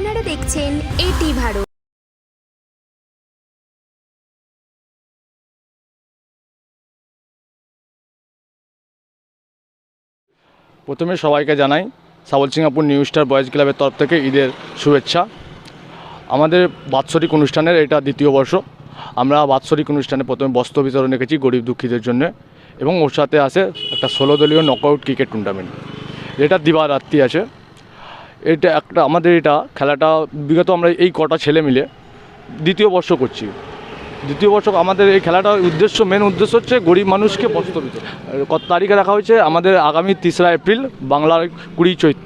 আপনারা দেখছেন এটি ভারত। প্রথমে সবাইকে জানাই সাবল সিঙ্গাপুর নিউ স্টার বয়েজ ক্লাবের তরফ থেকে ঈদের শুভেচ্ছা। আমাদের বাৎসরিক অনুষ্ঠানের এটা দ্বিতীয় বর্ষ। আমরা বাৎসরিক অনুষ্ঠানে প্রথমে বস্ত্র বিতরণ রেখেছি গরিব দুঃখীদের জন্য এবং ওর সাথে আছে একটা ষোলো দলীয় নকআউট ক্রিকেট টুর্নামেন্ট যেটা দিবারাত্রি আছে। এটা একটা আমাদের এটা খেলাটা, বিগত আমরা এই কটা ছেলে মিলে দ্বিতীয় বর্ষ করছি। দ্বিতীয় বর্ষ আমাদের এই খেলাটার উদ্দেশ্য মেন উদ্দেশ্য হচ্ছে গরিব মানুষকে বস্ত্র কত তারিখে রাখা হয়েছে আমাদের আগামী তেসরা এপ্রিল, বাংলার কুড়ি চৈত।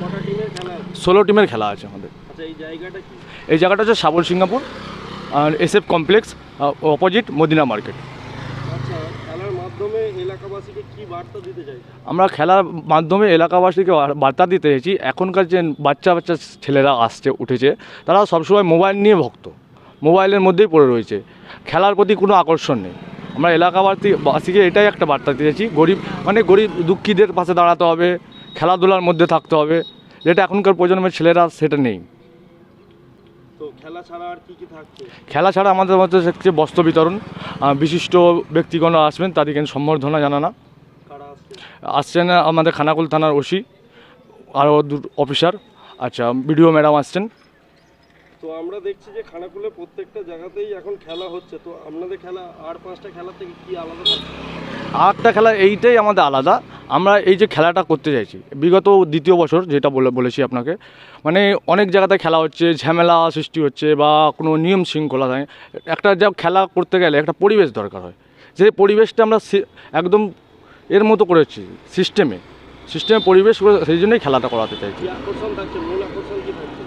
কটা টিমের খেলা আছে? ষোলো টিমের খেলা আছে আমাদের। এই জায়গাটা হচ্ছে সাবল সিঙ্গাপুর আর SF complex opposite Madina market আমরা খেলার মাধ্যমে এলাকাবাসীকে বার্তা দিতে চাইছি, এখনকার যে বাচ্চা বাচ্চা ছেলেরা আসছে, উঠেছে, তারা সবসময় মোবাইল নিয়ে ভক্ত। মোবাইলের মধ্যেই পড়ে রয়েছে। খেলার প্রতি কোনো আকর্ষণ নেই। আমরা এলাকাবাসী, বাসীকে এটাই একটা বার্তা দিতে চাইছি, গরিব মানে গরিব দুঃখীদের পাশে দাঁড়াতে হবে, খেলাধুলার মধ্যে থাকতে হবে। যেটা এখনকার প্রজন্মের ছেলেরা সেটা নেই। খেলা ছাড়া আর কি কি থাকছে? খেলা ছাড়া আমাদের মধ্যে হচ্ছে বস্ত্র বিতরণ। বিশিষ্ট ব্যক্তিগণ আসবেন তাদেরকে সম্বর্ধনা জানানো। আসছেন? আমাদের খানাকুল থানার ওসি আরও দু অফিসার আচ্ছা বিডিও ম্যাডাম আসছেন। তো আমরা দেখছি যে খানাকুলে প্রত্যেকটা জায়গাতেই এখন খেলা হচ্ছে। তো আপনাদের খেলা, আর পাঁচটা খেলা থেকে কি আলাদা আরেকটা খেলা, এইটাই আমাদের আলাদা। আমরা এই যে খেলাটা করতে চাইছি, বিগত দ্বিতীয় বছর যেটা বলে, বলেছি আপনাকে মানে অনেক জায়গাতে খেলা হচ্ছে, ঝামেলা সৃষ্টি হচ্ছে বা কোনো নিয়ম শৃঙ্খলা নেই। একটা যা খেলা করতে গেলে একটা পরিবেশ দরকার হয়। যে পরিবেশটা আমরা একদম এর মতো করেছি সিস্টেমে সিস্টেমে পরিবেশ সেই জন্যই খেলাটা করাতে চাইছি।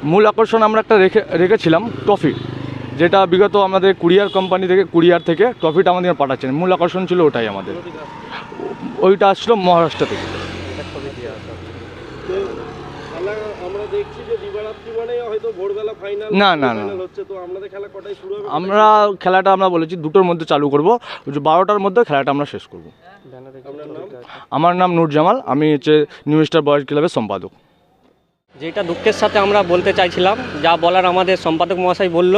মূল আকর্ষণ আমরা একটা রেখে রেখেছিলাম ট্রফি। যেটা বিগত আমাদের কুরিয়ার কোম্পানি থেকে কুরিয়ার থেকে ট্রফিটা আমাদের পাঠাচ্ছেন। মূল আকর্ষণ ছিল ওটাই আমাদের? ওইটা আসলো মহারাষ্ট্র থেকে। মানে না, না, না। আমরা খেলাটা আমরা বলেছি দুটোর মধ্যে চালু করব। বারোটার মধ্যে খেলাটা আমরা শেষ করব। আমার নাম নূর জামাল আমি হচ্ছে নিউ স্টার বয়েজ ক্লাবের সম্পাদক। যেটা দুঃখের সাথে আমরা বলতে চাইছিলাম যা বলার আমাদের সম্পাদক মহাশয় বলল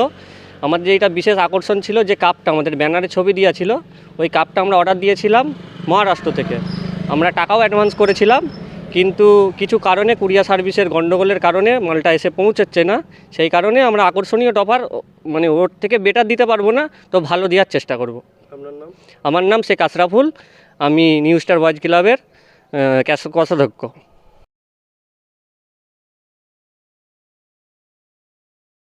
আমাদের যেটা বিশেষ আকর্ষণ ছিল যে কাপটা আমাদের ব্যানারে ছবি দেওয়া ছিল ওই কাপটা আমরা অর্ডার দিয়েছিলাম মহারাষ্ট্র থেকে। আমরা টাকাও অ্যাডভান্স করেছিলাম কিন্তু কিছু কারণে কুরিয়ার সার্ভিসের গণ্ডগোলের কারণে মালটা এসে পৌঁছচ্ছে না। সেই কারণে আমরা আকর্ষণীয় টপার মানে ওর থেকে বেটার দিতে পারব না তো ভালো দেওয়ার চেষ্টা করব। আপনার নাম? আমার নাম শেখ আশরাফুল আমি নিউ স্টার বয়েজ ক্লাবের কষাধ্যক্ষ